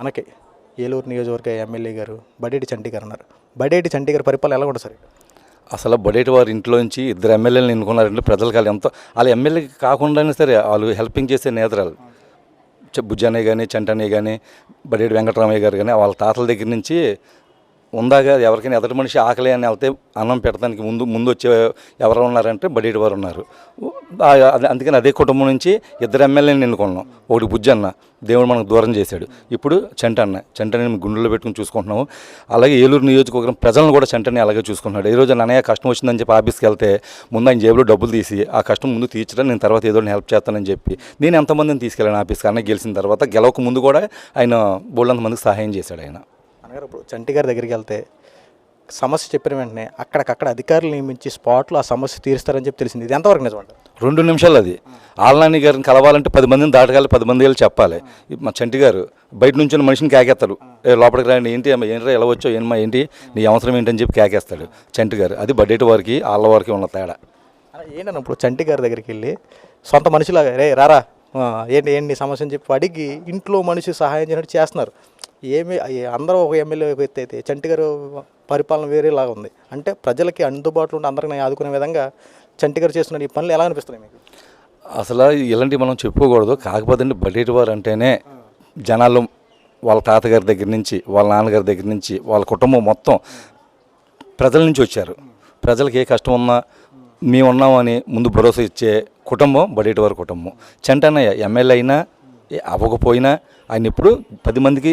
మనకి ఏలూరు నియోజకవర్గ ఎమ్మెల్యే గారు బడేటి చంటి గారు అన్నారు. బడేటి చంటి గారి పరిపాలన ఎలా ఉంటుంది సార్? అసలు బడేటి వారి ఇంట్లోంచి ఇద్దరు ఎమ్మెల్యేలు ఎన్నుకున్నారంటే ప్రజలకు వాళ్ళు ఎంతో వాళ్ళు ఎమ్మెల్యే కాకుండానే సరే వాళ్ళు హెల్పింగ్ చేసే నేతరాలు. చె- కానీ చంటనే కానీ బడేటి వెంకటరామయ్య గారు కానీ వాళ్ళ తాతల దగ్గర నుంచి ఉందాగా ఎవరికైనా ఎదటి మనిషి ఆకలి అని వెళ్తే అన్నం పెట్టడానికి ముందు ముందు వచ్చే ఎవరు ఉన్నారంటే బడేటి వారు ఉన్నారు. అదే- అందుకని అదే కుటుంబం నుంచి ఇద్దరు ఎమ్మెల్యేని ఎన్నుకున్నాం ఒకటి బుజ్జన్న దేవుడు మనకు దూరం చేశాడు. ఇప్పుడు చంటన్న మేము గుండెలో పెట్టుకుని చూసుకుంటున్నాము. అలాగే ఏలూరు నియోజకవర్గం ప్రజలను కూడా చెంటని అలాగే చూసుకుంటున్నాడు. ఈ రోజు నన్నయ్య కష్టం వచ్చిందని చెప్పి ఆఫీస్కి వెళ్తే ముందు ఆయన జేబులో డబ్బులు తీసి ఆ కష్టం ముందు తీర్చడం నేను తర్వాత ఏదో హెల్ప్ చేస్తానని చెప్పి. నేను ఎంతమందిని తీసుకెళ్ళాను ఆఫీస్కి. అన్న గెలిచిన తర్వాత గెలవక ముందు కూడా ఆయన బోళ్ళంత మందికి సహాయం చేశాడు ఆయన. అనగారు ఇప్పుడు చంటి గారి దగ్గరికి వెళ్తే సమస్య చెప్పిన వెంటనే అక్కడికక్కడ అధికారులు నియమించి స్పాట్లో ఆ సమస్య తీరుస్తారని చెప్పి తెలిసింది. ఇది ఎంతవరకు నిజం అంటారు? రెండు నిమిషాలు అది. ఆళ్ళనాని గారిని కలవాలంటే పది మందిని దాటగాలి పది మంది వెళ్ళి చెప్పాలి. మా చంటి గారు బయట నుంచి మనిషిని కేకేస్తారు. లోపలికి రాండి ఏంటి అమ్మ, ఏంట్రా ఎలా వచ్చో ఏమమ్మా ఏంటి నీ అవసరం ఏంటని చెప్పి కేకేస్తాడు చంటి గారు. అది బడ్డేటి వారికి వాళ్ళ వారికి ఉన్న తేడా. అలా ఏంటన్న ఇప్పుడు చంటి గారి దగ్గరికి వెళ్ళి సొంత మనిషిలాగా రే రారా ఏంటి ఏంటి నీ సమస్య అని చెప్పి అడిగి ఇంట్లో మనిషి సహాయం చేయనట్టు చేస్తున్నారు. ఏమి అందరూ ఒక ఎమ్మెల్యే ఒక ఎత్తు అయితే చంటి గారు పరిపాలన వేరేలాగా ఉంది. అంటే ప్రజలకి అందుబాటులో ఉండి అందరికీ ఆదుకునే విధంగా చంటి గారు చేస్తున్న ఈ పనులు ఎలా అనిపిస్తున్నాయి మీకు? అసలు ఇలాంటివి మనం చెప్పుకోకూడదు. కాకపోతే అండి వారు అంటేనే జనాలు వాళ్ళ తాతగారి దగ్గర నుంచి వాళ్ళ నాన్నగారి దగ్గర నుంచి వాళ్ళ కుటుంబం మొత్తం ప్రజల నుంచి వచ్చారు. ప్రజలకు ఏ కష్టం ఉన్నా మేము ఉన్నామని ముందు భరోసా ఇచ్చే కుటుంబం బడేటి వారి కుటుంబం. చంటన్నయ్య ఎమ్మెల్యే అయినా ఏ అవ్వకపోయినా ఆయన ఇప్పుడు పది మందికి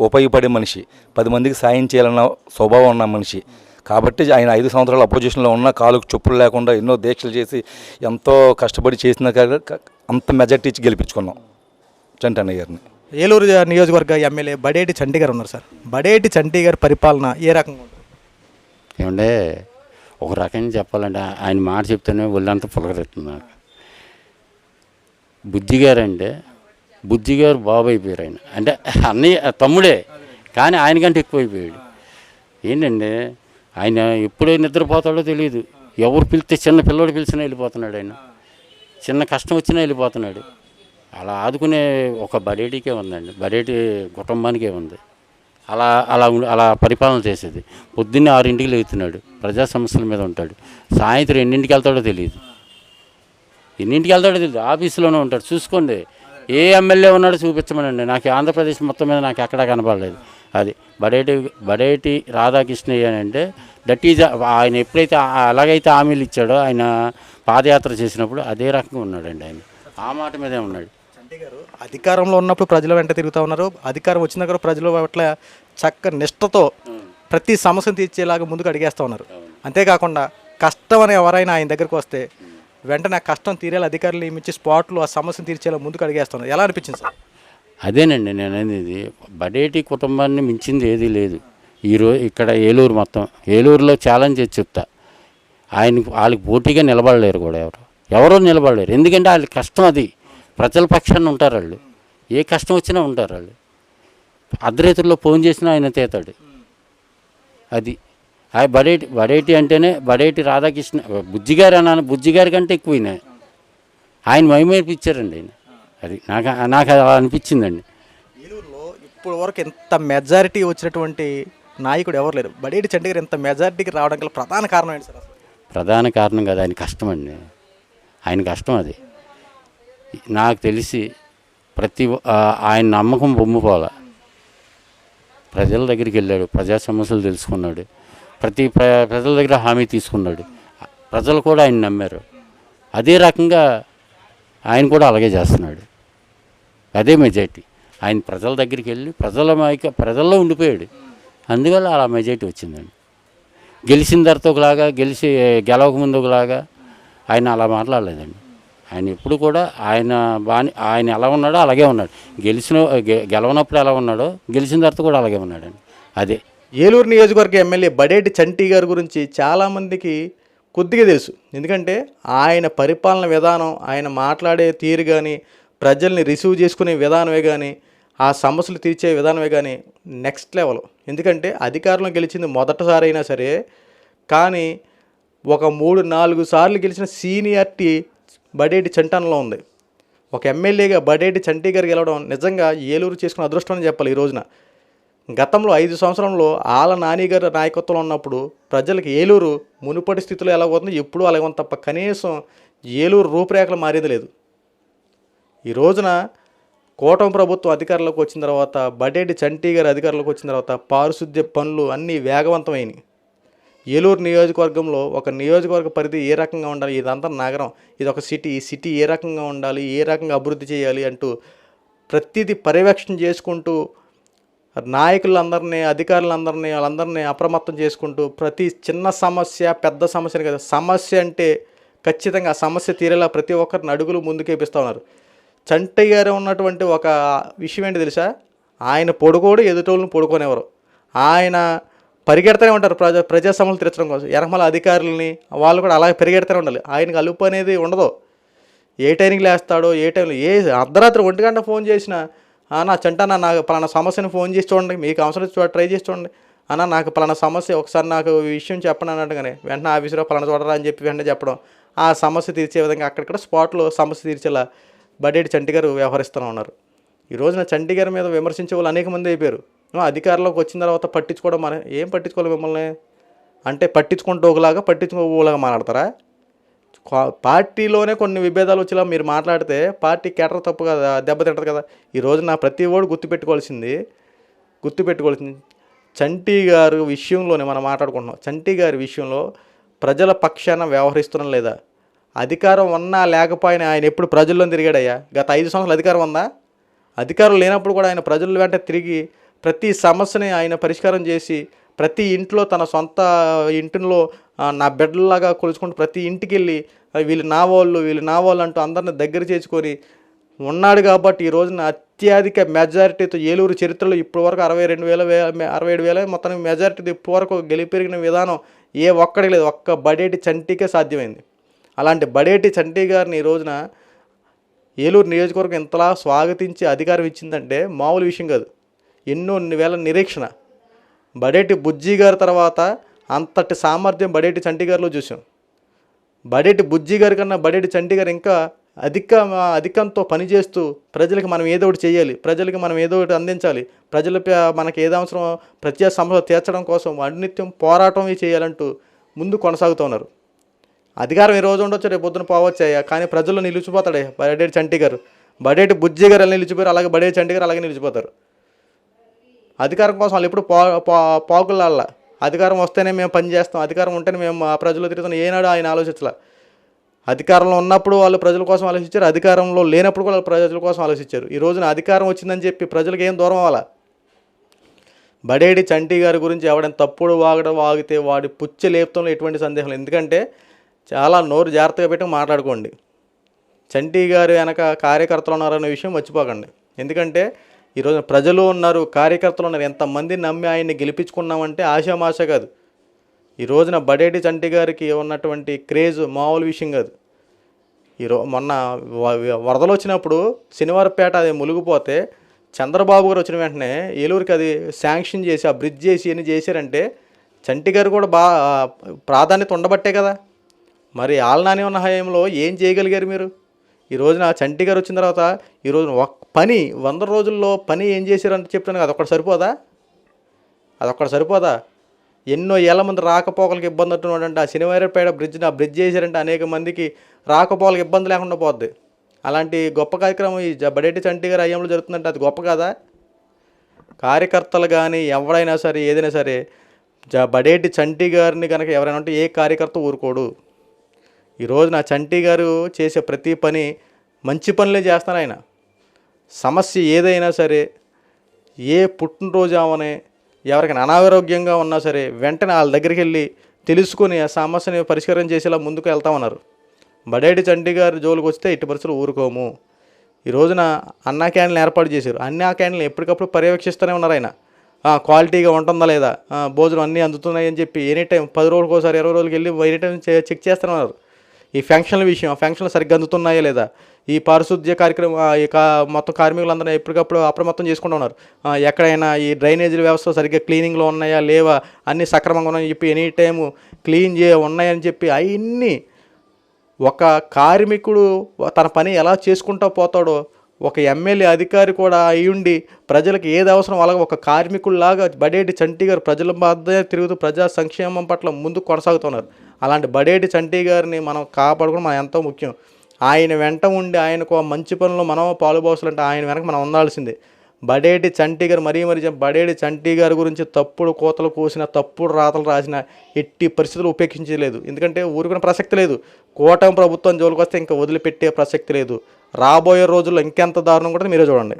ఉపయోగపడే మనిషి. పది మందికి సాయం చేయాలన్న స్వభావం ఉన్న మనిషి. కాబట్టి ఆయన ఐదు సంవత్సరాలు అపోజిషన్లో ఉన్న కాలుకు చెప్పులు లేకుండా ఎన్నో దీక్షలు చేసి ఎంతో కష్టపడి చేసిన అంత మెజార్టీ ఇచ్చి గెలిపించుకున్నాం. చంటన్నయ్య గారిని. ఏలూరు నియోజకవర్గ ఎమ్మెల్యే బడేటి చంటి గారు ఉన్నారు సార్. బడేటి చంటి గారి పరిపాలన ఏ రకంగా ఉంటుంది? ఏమంటే ఒక రకంగా చెప్పాలంటే ఆయన మాట చెప్తేనే ఒళ్ళంతా పులకరెత్తుంది నాకు. బుజ్జి గారు అంటే గారు బాబు అయిపోయారు ఆయన. అంటే అన్నయ్య తమ్ముడే కానీ ఆయనకంటే ఎక్కువైపోయాడు. ఏంటంటే ఆయన ఎప్పుడో నిద్రపోతాడో తెలియదు. ఎవరు పిలిస్తే చిన్న పిల్లోడు పిలిచినా వెళ్ళిపోతున్నాడు ఆయన. చిన్న కష్టం వచ్చినా వెళ్ళిపోతున్నాడు. అలా ఆదుకునే ఒక బడేటికే ఉందండి. బడేటి కుటుంబానికే ఉంది. అలా అలా అలా పరిపాలన చేసేది. పొద్దున్నే ఆరింటికి లేగుతున్నాడు. ప్రజా సమస్యల మీద ఉంటాడు. సాయంత్రం ఎన్నింటికి వెళ్తాడో తెలియదు. ఎన్నింటికి వెళ్తాడో తెలియదు. ఆఫీసులోనే ఉంటాడు. చూసుకోండి. ఏ ఎమ్మెల్యే ఉన్నాడో చూపించమనండి. నాకు ఆంధ్రప్రదేశ్ మొత్తం మీద నాకు ఎక్కడా కనపడలేదు అది బడేటి బడేటి రాధాకృష్ణయ్య అని అంటే దట్ ఈజ్ ఆయన ఎప్పుడైతే అలాగైతే హామీలు ఇచ్చాడో ఆయన పాదయాత్ర చేసినప్పుడు అదే రకంగా ఉన్నాడండి ఆయన. ఆ మాట మీదే ఉన్నాడు. అధికారంలో ఉన్నప్పుడు ప్రజల వెంట తిరుగుతూ ఉన్నారు. అధికారం వచ్చిన దగ్గర ప్రజల పట్ల చక్క నిష్టతో ప్రతి సమస్యను తీర్చేలాగా ముందుకు అడిగేస్తూ ఉన్నారు. అంతేకాకుండా కష్టం అని ఎవరైనా ఆయన దగ్గరకు వస్తే వెంటనే ఆ కష్టం తీరేలా అధికారులు నియమించి స్పాట్లో ఆ సమస్యను తీర్చేలా ముందుకు అడిగేస్తున్నారు. ఎలా అనిపించింది సార్? అదేనండి నేను అనేది బడేటి కుటుంబాన్ని మించింది ఏదీ లేదు. ఈరోజు ఇక్కడ ఏలూరు మొత్తం. ఏలూరులో ఛాలెంజ్ చేసి చెప్తా. ఆయన వాళ్ళకి పోటీగా నిలబడలేరు కూడా ఎవరు. ఎవరో నిలబడలేరు. ఎందుకంటే వాళ్ళకి కష్టం అది. ప్రజల పక్షాన్ని ఉంటారు వాళ్ళు. ఏ కష్టం వచ్చినా ఉంటారు వాళ్ళు. అర్ధరేతుల్లో ఫోన్ చేసినా ఆయన తేతాడు. అది. ఆ బడేటి బడేటి అంటేనే బడేటి రాధాకృష్ణ బుజ్జిగారు అన్నాను బుజ్జిగారి కంటే ఎక్కువ ఈయన. ఆయన మైమేర్పించారండి ఆయన. అది నాకు నాకు అలా అనిపించిందండి. ఏలూరులో ఇప్పుడు వరకు ఎంత మెజారిటీ వచ్చినటువంటి నాయకుడు ఎవరు లేరు. బడేటి చంటి గారు ఇంత మెజారిటీకి రావడం గల ప్రధాన కారణం ఏంటి సార్ ప్రధాన కారణం కదా ఆయన కష్టం అండి. ఆయన కష్టం అది. నాకు తెలిసి ప్రతి ఆయన నమ్మకం బొమ్మిపోల ప్రజల దగ్గరికి వెళ్ళాడు ప్రజా సమస్యలు తెలుసుకున్నాడు. ప్రతి ప్రజల దగ్గర హామీ తీసుకున్నాడు. ప్రజలు కూడా ఆయన నమ్మారు. అదే రకంగా ఆయన కూడా అలాగే చేస్తున్నాడు. అదే మెజార్టీ. ఆయన ప్రజల దగ్గరికి వెళ్ళి ప్రజల మైక ప్రజల్లో ఉండిపోయాడు. అందువల్ల అలా మెజార్టీ వచ్చిందండి. గెలిచిన తర్వాత ఒకలాగా గెలిచి గెలవక ముందు ఒకలాగా ఆయన అలా మాట్లాడలేదండి. ఆయన ఎప్పుడు కూడా ఆయన బాని ఆయన ఎలా ఉన్నాడో అలాగే ఉన్నాడు. గెలిచిన గె- గెలవనప్పుడు ఎలా ఉన్నాడో గెలిచిన తర్వాత కూడా అలాగే ఉన్నాడండి. అదే. ఏలూరు నియోజకవర్గ ఎమ్మెల్యే బడేటి చంటి గారి గురించి చాలామందికి కొద్దిగా తెలుసు. ఎందుకంటే ఆయన పరిపాలన విధానం ఆయన మాట్లాడే తీరు కానీ ప్రజల్ని రిసీవ్ చేసుకునే విధానమే కానీ ఆ సమస్యలు తీర్చే విధానమే కానీ నెక్స్ట్ లెవెల్. ఎందుకంటే అధికారంలో గెలిచింది మొదటిసారి అయినా సరే కానీ ఒక మూడు నాలుగు సార్లు గెలిచిన సీనియారిటీ బడేటి చంటన్లో ఉంది. ఒక ఎమ్మెల్యేగా బడేటి చంటి గారు గెలవడం నిజంగా ఏలూరు చేసుకున్న అదృష్టం అని చెప్పాలి ఈ రోజున. గతంలో ఐదు సంవత్సరంలో ఆల నానిగారి నాయకత్వంలో ఉన్నప్పుడు ప్రజలకు ఏలూరు మునుపటి స్థితిలో ఎలా పోతుంది ఎప్పుడూ అలాగే ఉంది తప్ప కనీసం ఏలూరు రూపురేఖలు మారేది లేదు. ఈ రోజున కూటమి ప్రభుత్వం అధికారంలోకి వచ్చిన తర్వాత బడేటి చంటి గారి అధికారంలోకి వచ్చిన తర్వాత పారిశుద్ధ్య పనులు అన్నీ వేగవంతమైనవి ఏలూరు నియోజకవర్గంలో ఒక నియోజకవర్గ పరిధి ఏ రకంగా ఉండాలి? ఇదంతా నగరం. ఇది ఒక సిటీ. ఈ సిటీ ఏ రకంగా ఉండాలి? ఏ రకంగా అభివృద్ధి చేయాలి? అంటూ ప్రతిదీ పర్యవేక్షణ చేసుకుంటూ నాయకులందరినీ అధికారులందరినీ వాళ్ళందరినీ అప్రమత్తం చేసుకుంటూ ప్రతి చిన్న సమస్య పెద్ద సమస్యని కదా సమస్య అంటే ఖచ్చితంగా ఆ సమస్య తీరేలా ప్రతి ఒక్కరిని అడుగులు ముందుకేపిస్తూ ఉన్నారు. చంటయ్య గారు ఉన్నటువంటి ఒక విషయం ఏంటి తెలుసా? ఆయన పొడుకోడు ఎదుటోళ్ళని పొడుకోనేవారు ఆయన పరిగెడతానే ఉంటారు ప్రజా ప్రజా సమస్యలు తీర్చడం కోసం. ఎరమల అధికారులని వాళ్ళు కూడా అలాగే పరిగెడతానే ఉండాలి. ఆయనకు అలుపు అనేది ఉండదు. ఏ టైంకి లేస్తాడో ఏ టైంలో ఏ అర్ధరాత్రి ఒంటి గంట ఫోన్ చేసినా అన్న నా చంటా నా నాకు పలానా సమస్యను ఫోన్ చేసి చూడండి మీకు అవసరం ట్రై చేసి చూడండి. అన్న నాకు పలానా సమస్య ఒకసారి నాకు విషయం చెప్పండి అన్నట్టుగానే వెంటనే ఆఫీసులో పలానా చూడరా అని చెప్పి వెంటనే చెప్పడం. ఆ సమస్య తీర్చే విధంగా అక్కడిక్కడ స్పాట్లో సమస్య తీర్చేలా బడేటి చంటి గారు వ్యవహరిస్తూనే ఉన్నారు. ఈ రోజున చంటి గారి మీద విమర్శించే వాళ్ళు అనేక మంది అయిపోయారు. అధికారంలోకి వచ్చిన తర్వాత పట్టించుకోవడం మన ఏం పట్టించుకోవాలి మిమ్మల్ని? అంటే పట్టించుకుంటూ ఒకలాగా పట్టించుకోలాగా మాట్లాడతారా? పార్టీలోనే కొన్ని విభేదాలు వచ్చేలా మీరు మాట్లాడితే పార్టీ కేటర్ తప్పు కదా దెబ్బతింటది కదా. ఈ రోజు నా ప్రతి ఓడు గుర్తుపెట్టుకోవాల్సింది గుర్తుపెట్టుకోవాల్సింది చంటి గారు విషయంలోనే మనం మాట్లాడుకుంటున్నాం. చంటి గారి విషయంలో ప్రజల పక్షాన వ్యవహరిస్తున్నాం లేదా? అధికారం ఉన్నా లేకపోయినా ఆయన ఎప్పుడు ప్రజల్లో తిరిగాడయ్యా? గత ఐదు సంవత్సరాలు అధికారం ఉందా? అధికారం లేనప్పుడు కూడా ఆయన ప్రజల వెంట తిరిగి ప్రతి సమస్యని ఆయన పరిష్కారం చేసి ప్రతి ఇంట్లో తన సొంత ఇంటిలో నా బిడ్డలాగా కొలుచుకుంటూ ప్రతి ఇంటికి వెళ్ళి వీళ్ళు నా వాళ్ళు వీళ్ళు నా వాళ్ళు అంటూ అందరిని దగ్గర చేసుకొని ఉన్నాడు కాబట్టి ఈ రోజున అత్యధిక మెజారిటీతో ఏలూరు చరిత్రలో ఇప్పటి వరకు అరవై రెండు వేల వే అరవై ఏడు వేల మొత్తం మెజారిటీ ఇప్పటివరకు గెలిపెరిగిన విధానం ఏ ఒక్కడికి లేదు. ఒక్క బడేటి చంటికే సాధ్యమైంది. అలాంటి బడేటి చంటి గారిని ఈ రోజున ఏలూరు నియోజకవర్గం ఇంతలా స్వాగతించి అధికారం ఇచ్చిందంటే మామూలు విషయం కాదు. ఎన్నో వేల నిరీక్షణ. బడేటి బుజ్జి గారి తర్వాత అంతటి సామర్థ్యం బడేటి చంటి గారిలో చూసాం. బడేటి బుజ్జి గారి కన్నా బడేటి చంటి గారు ఇంకా అధిక అధికంతో పనిచేస్తూ ప్రజలకు మనం ఏదో ఒకటి చేయాలి ప్రజలకి మనం ఏదో ఒకటి అందించాలి ప్రజల మనకి ఏదో అవసరం ప్రత్యేక సమస్య తీర్చడం కోసం అనునిత్యం పోరాటం చేయాలంటూ ముందు కొనసాగుతున్నారు అధికారం ఈ రోజు ఉండొచ్చు రేపు పొద్దున పోవచ్చాయా? కానీ ప్రజల్లో నిలిచిపోతాడే బడేటి చంటి గారు బడేటి బుజ్జి గారు ఎలా నిలిచిపోయారు? అలాగే బడేటి చంటి గారు అలాగే నిలిచిపోతారు. అధికారం కోసం వాళ్ళు ఎప్పుడు పా పా పాకులల్లా అధికారం వస్తేనే మేము పని చేస్తాం. అధికారం ఉంటేనే మేము ఆ ప్రజలు తిరుగుతున్నాం ఏనాడు ఆయన ఆలోచించాల. అధికారంలో ఉన్నప్పుడు వాళ్ళు ప్రజల కోసం ఆలోచించారు. అధికారంలో లేనప్పుడు కూడా వాళ్ళు ప్రజల కోసం ఆలోచించారు. ఈ రోజున అధికారం వచ్చిందని చెప్పి ప్రజలకు ఏం దూరం అవ్వాలా? బడేడి చంటి గారి గురించి ఎవడైనా తప్పుడు వాగడం వాగితే వాడి పుచ్చ లేపుతంలో ఎటువంటి సందేహం లేదు. ఎందుకంటే చాలా నోరు జాగ్రత్తగా పెట్టి మాట్లాడుకోండి. చంటి గారు వెనక కార్యకర్తలు ఉన్నారనే విషయం మర్చిపోకండి. ఎందుకంటే ఈరోజు ప్రజలు ఉన్నారు కార్యకర్తలు ఉన్నారు ఎంతమంది నమ్మి ఆయన్ని గెలిపించుకున్నామంటే ఆశామాష కాదు. ఈ రోజున బడేటి చంటి గారికి ఉన్నటువంటి క్రేజ్ మామూలు విషయం కాదు. ఈరో మొన్న వరదలు వచ్చినప్పుడు శనివారపేట అది మునిగిపోతే చంద్రబాబు గారు వచ్చిన వెంటనే ఏలూరుకి అది శాంక్షన్ చేసి ఆ బ్రిడ్జ్ చేసి అని చేశారంటే చంటి గారు కూడా బాగా ప్రాధాన్యత ఉండబట్టే కదా. మరి ఆలనాని ఉన్న హయాంలో ఏం చేయగలిగారు మీరు? ఈ రోజున చంటి గారు వచ్చిన తర్వాత ఈరోజు ఒక్ పని వంద రోజుల్లో పని ఏం చేశారంటే చెప్తాను కదా అదొక్కటి సరిపోదా? అదొక్కటి సరిపోదా? ఎన్నో ఏళ్ళ మంది రాకపోకలకు ఇబ్బంది అంటున్నాడంటే ఆ శనివారపేట బ్రిడ్జ్ని ఆ బ్రిడ్జ్ చేశారంటే అనేక మందికి రాకపోకలకు ఇబ్బంది లేకుండా పోద్ది. అలాంటి గొప్ప కార్యక్రమం ఈ జ- బడేటి చంటి గారి అయ్యంలో జరుగుతుందంటే అది గొప్ప కాదా? కార్యకర్తలు కానీ ఎవడైనా సరే ఏదైనా సరే జ బడేటి చంటి గారిని కనుక ఎవరైనా ఉంటే ఏ కార్యకర్త ఊరుకోడు. ఈరోజు నా చంటి గారు చేసే ప్రతి పని మంచి పనులే చేస్తారు ఆయన. సమస్య ఏదైనా సరే ఏ పుట్టినరోజు అవనే ఎవరికైనా అనారోగ్యంగా ఉన్నా సరే వెంటనే వాళ్ళ దగ్గరికి వెళ్ళి తెలుసుకొని ఆ సమస్యని పరిష్కారం చేసేలా ముందుకు వెళ్తా ఉన్నారు బడేటి చండీగారు జోలికి వస్తే ఇటు పరిస్థితులు ఊరుకోము. ఈ రోజున అన్నా క్యాన్లు ఏర్పాటు చేశారు. అన్నా క్యాన్లు ఎప్పటికప్పుడు పర్యవేక్షిస్తూనే ఉన్నారు ఆయన. క్వాలిటీగా ఉంటుందా లేదా? భోజనం అన్నీ అందుతున్నాయి అని చెప్పి ఎనీ టైం పది రోజులకు ఒకసారి ఇరవై రోజులకి వెళ్ళి ఎనీ టైం చెక్ చేస్తూనే ఉన్నారు. ఈ ఫంక్షన్ల విషయం ఆ ఫంక్షన్లు సరిగ్గా అందుతున్నాయా లేదా? ఈ పారిశుద్ధ్య కార్యక్రమం ఈ మొత్తం కార్మికులందరూ ఎప్పటికప్పుడు అప్రమత్తం చేసుకుంటూ ఉన్నారు. ఎక్కడైనా ఈ డ్రైనేజీల వ్యవస్థ సరిగ్గా క్లీనింగ్లో ఉన్నాయా లేవా అన్నీ సక్రమంగా ఉన్నాయని చెప్పి ఎనీ టైము క్లీన్ చే ఉన్నాయని చెప్పి అవన్నీ ఒక కార్మికుడు తన పని ఎలా చేసుకుంటూ పోతాడో ఒక ఎమ్మెల్యే అధికారి కూడా అయ్యుండి ప్రజలకు ఏది అవసరం అలాగే ఒక కార్మికుల్లాగా బడేటి చంటి గారు ప్రజల మధ్య తిరుగుతూ ప్రజా సంక్షేమం పట్ల ముందు కొనసాగుతున్నారు. అలాంటి బడేటి చంటి గారిని మనం కాపాడుకోవడం మనం ఎంతో ముఖ్యం. ఆయన వెంట ఉండి ఆయనకు ఆ మంచి పనులు మనం పాలుపోవాలంటే ఆయన వెనక మనం ఉండాల్సిందే. బడేటి చంటి గారు మరీ మరీ బడేటి చంటి గారి గురించి తప్పుడు కోతలు కోసిన తప్పుడు రాతలు రాసిన ఎట్టి పరిస్థితులు ఉపేక్షించలేదు. ఎందుకంటే ఊరుకునే ప్రసక్తి లేదు. కూటమి ప్రభుత్వం జోలికి వస్తే ఇంకా వదిలిపెట్టే ప్రసక్తి లేదు. రాబోయే రోజుల్లో ఇంకెంత దారుణం కూడా మీరే చూడండి.